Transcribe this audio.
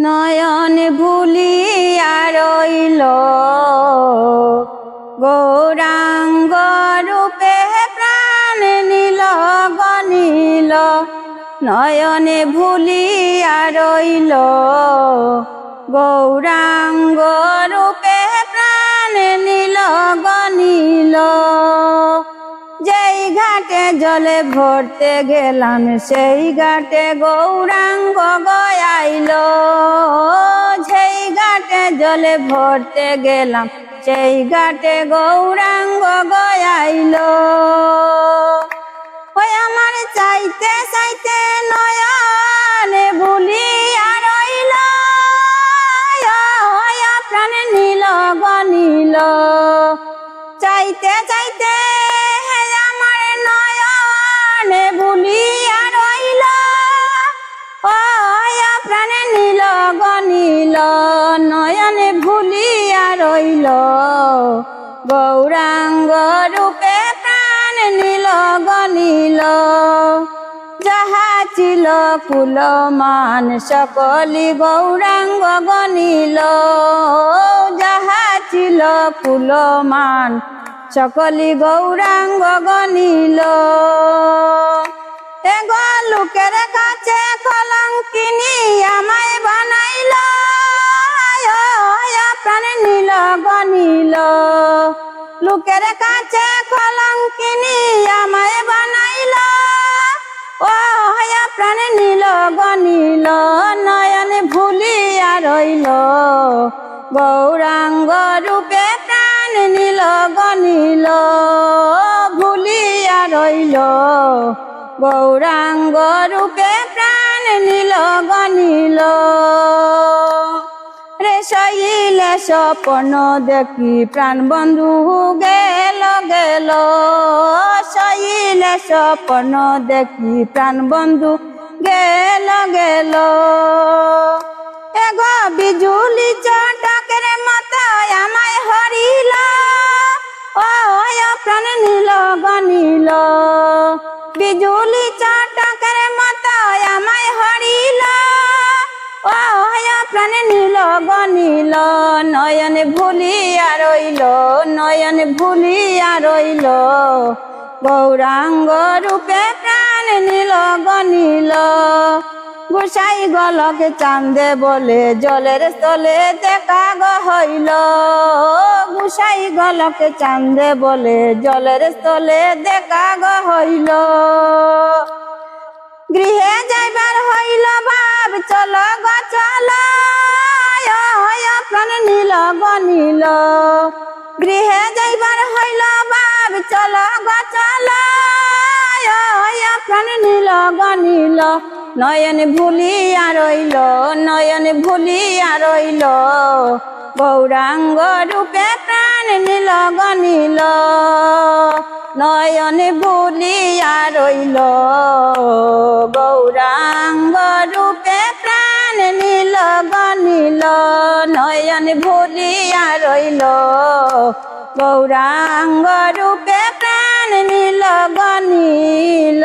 নয়ন ভুলি রইল। গৌরাঙ্গ রূপে প্রাণ নীল গনিল নয়নে ভুলি রইল। গৌরাঙ্গ রূপে প্রাণ জলে ভরতে গেলাম, সেই ঘাটে গৌরাঙ্গ গয়াইল। সেই ঘাটে জলে ভরতে গেলাম, সেই ঘাটে গৌরাঙ্গ গয়াইল। ওই আমার চাইতে চাইতে নয়নে ভুলিয়া রইল প্রাণ নীল গনিল চাইতে চাইতে রইল গৌরাঙ্গ রূপে প্রাণ নীল গনিল যাহা ছিল কুলমান, সকলি গৌরাঙ্গ গনিল যাহা ছিল কুলমান, সকলি গৌরাঙ্গ গনিল এগো লোকের কাছে কলঙ্কিনী আমায় লোকের কাছে কলঙ্কিনী আমায় বানাইল। ও হয়া প্রাণ নীল গনিল নয়ন ভুলিয়া রইল। গৌরাঙ্গ রূপে প্রাণ নীল গনিল ভুলিয়া রইল। গৌরাঙ্গ রূপে প্রাণ নীল গনিল শৈলে স্বপ্ন দেখি, প্রাণ বন্ধু গেল গেল। শৈলে স্বপ্ন দেখি, প্রাণ বন্ধু গেল গেল। এগো বিজুলি চটকের মতো আমায় হরিল। ও প্রাণ নীল গনিল বিজুলি চটকের মতো আমায় হরিল। প্রাণ নীল গনিল নয়ন ভুলিয়া রইল, নয়ন ভুলিয়া রইল। গৌরাঙ্গ রূপে প্রাণ নীল গনিল গুসাই গলকে চান্দে বলে জলের স্থলে দেখা হইল। গুসাই গলকে চান্দে বলে জলের স্থলে দেখা হইল। গৃহে যাইবার হইল বাব চল গ, চল। প্রাণ নীল গনিল গৃহে যাইবার হইল বাব চল গ, চল। প্রাণ নীল গনিল নয়ন ভুলিয়া রইল, নয়ন ভুলিয়া রইল। গৌরাঙ্গ রূপে প্রাণ নীল গনিল নয়ন ভুলিয়া রইল। গৌরাঙ্গ রূপে প্রাণ নীল গনিল নয়ন ভুলিয়া রইল। গৌরাঙ্গ রূপে প্রাণ নীল গনিল